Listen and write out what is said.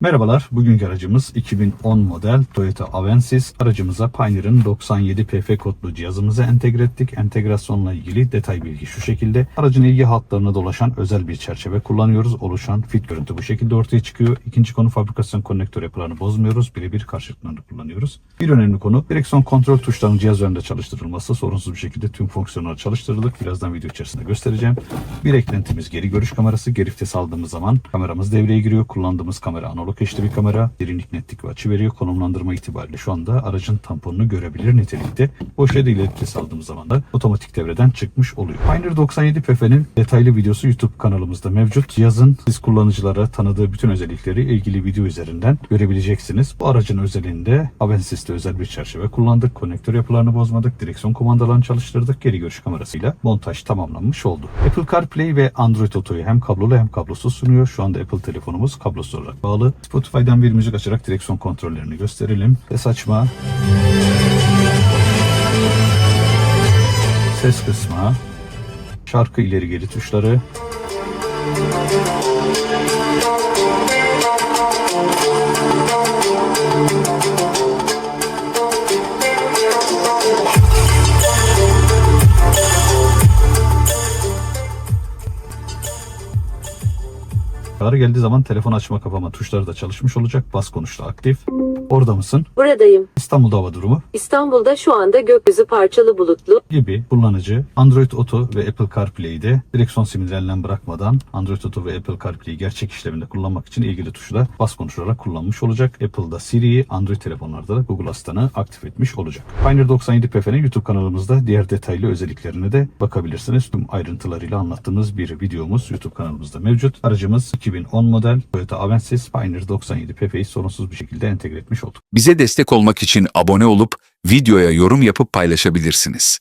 Merhabalar, bugünkü aracımız 2010 model Toyota Avensis. Aracımıza Pioneer'ın 97 PF kodlu cihazımızı entegre ettik. Entegrasyonla ilgili detay bilgi şu şekilde. Aracın ilgi hatlarına dolaşan özel bir çerçeve kullanıyoruz. Oluşan fit görüntü bu şekilde ortaya çıkıyor. İkinci konu fabrikasyon konnektör yapılarını bozmuyoruz. Birebir karşılıklarını kullanıyoruz. Bir önemli konu direksiyon kontrol tuşlarının cihaz üzerinde çalıştırılması. Sorunsuz bir şekilde tüm fonksiyonlar çalıştırıldık. Birazdan video içerisinde göstereceğim. Bir eklentimiz geri görüş kamerası. Geri vites aldığımız zaman kameramız devreye giriyor. Kullandığımız kamera analog eşli bir kamera. Derinlik, netlik ve açı veriyor. Konumlandırma itibariyle şu anda aracın tamponunu görebilir nitelikte. Boş ile ileri aldığımız zaman da otomatik devreden çıkmış oluyor. Pioneer 97 PF'nin detaylı videosu YouTube kanalımızda mevcut. Cihazın siz kullanıcılara tanıdığı bütün özellikleri ilgili video üzerinden görebileceksiniz. Bu aracın özelinde Avensys'te özel bir çerçeve kullandık. Konnektör yapılarını bozmadık. Direksiyon kumandalarını çalıştırdık. Geri görüş kamerasıyla montaj tamamlanmış oldu. Apple CarPlay ve Android Auto'yu hem kablolu hem kablosuz sunuyor. Şu anda Apple telefonumuz kablosuz olarak bağlı. Spotify'dan bir müzik açarak direksiyon kontrollerini gösterelim. Ses açma. Ses kısma. Şarkı ileri geri tuşları. Çağrı geldiği zaman telefon açma kapama tuşları da çalışmış olacak. Bas konuşta aktif. Orada mısın? Buradayım. İstanbul'da hava durumu İstanbul'da şu anda gökyüzü parçalı bulutlu. gibi kullanıcı Android Auto ve Apple CarPlay'de direksiyon sinyalinden bırakmadan Android Auto ve Apple CarPlay'i gerçek işleminde kullanmak için ilgili tuşu da bas konuşarak kullanmış olacak. Apple'da Siri'yi, Android telefonlarda da Google Asistan'ı aktif etmiş olacak. Pioneer 97 PF'nin YouTube kanalımızda diğer detaylı özelliklerine de bakabilirsiniz. Tüm ayrıntılarıyla anlattığımız bir videomuz YouTube kanalımızda mevcut. Aracımız 2010 model Toyota Avensis Pioneer 97 PF'yi sorunsuz bir şekilde entegre etmiş olduk. Bize destek olmak için abone olup videoya yorum yapıp paylaşabilirsiniz.